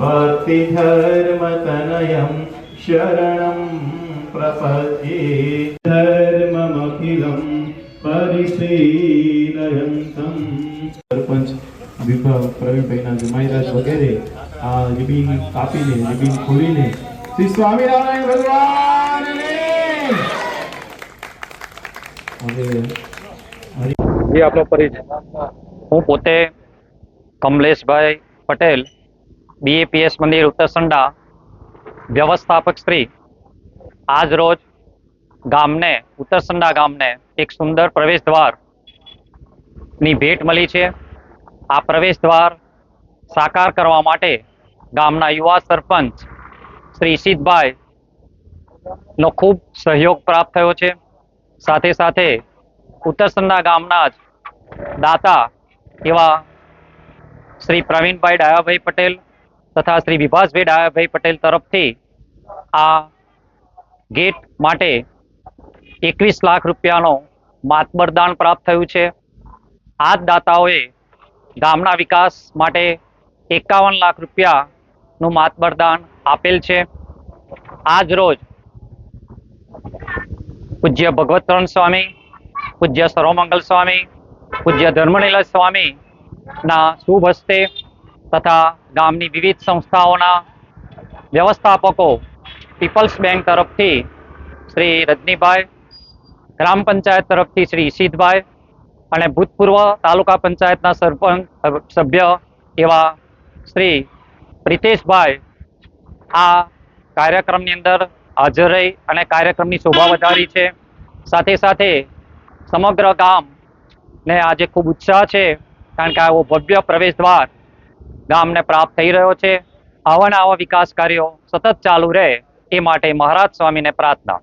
भक्तिधर्मतनयं शरणं प्रपद्ये धर्ममखिलं परिशीलयन्तं। સરપંચ વિભાગ પ્રવીણભાઈના જમાઈરાજ વગેરે આ રિબિન કાપીને, રિબિન ખોલીને શ્રી સ્વામિનારાયણ ભગવાન જે આપણો પરિચય. હું પોતે કમલેશભાઈ પટેલ બીએપીએસ મંદિર ઉત્તરસંડા વ્યવસ્થાપક શ્રી. આજ રોજ ગામને ઉત્તરસંડા ગામને એક સુંદર પ્રવેશ દ્વારની ભેટ મળી છે. આ પ્રવેશ દ્વાર સાકાર કરવા માટે ગામના યુવા સરપંચ શ્રી ઈશિતભાઈ ખૂબ સહયોગ પ્રાપ્ત થયો છે. સાથે સાથે ઉત્તરસંદા ગામના જ દાતા એવા શ્રી પ્રવીણભાઈ ડાયાભાઈ પટેલ તથા શ્રી વિભાસભાઈ ડાયાભાઈ પટેલ તરફથી આ ગેટ માટે એકવીસ લાખ રૂપિયાનો માતબરદાન પ્રાપ્ત થયું છે. આ જ દાતાઓએ ગામના વિકાસ માટે એકાવન લાખ રૂપિયાનું માતબરદાન આપેલ છે. આજ રોજ પૂજ્ય ભગવતરણ સ્વામી, પૂજ્ય સર્વમંગલ સ્વામી, પૂજ્ય ધર્મનીલ સ્વામી ના શુભ હસ્તે તથા ગામની વિવિધ સંસ્થાઓના વ્યવસ્થાપકો પીપલ્સ બેંક તરફથી શ્રી રજનીભાઈ, ગ્રામ પંચાયત તરફથી શ્રી ઈશિતભાઈ અને ભૂતપૂર્વ તાલુકા પંચાયતના સરપંચ, સભ્ય એવા શ્રી પ્રિતેશભાઈ આ કાર્યક્રમની અંદર હાજર રહી અને કાર્યક્રમની શોભા વધારી છે. સાથે સાથે સમગ્ર ગામ ને આજે ખૂબ ઉત્સાહ છે, કારણ કે આવો ભવ્ય પ્રવેશ દ્વાર ગામને પ્રાપ્ત થઈ રહ્યો છે. આવા ને આવા વિકાસ કાર્યો સતત ચાલુ રહે એ માટે મહારાજ સ્વામીને પ્રાર્થના.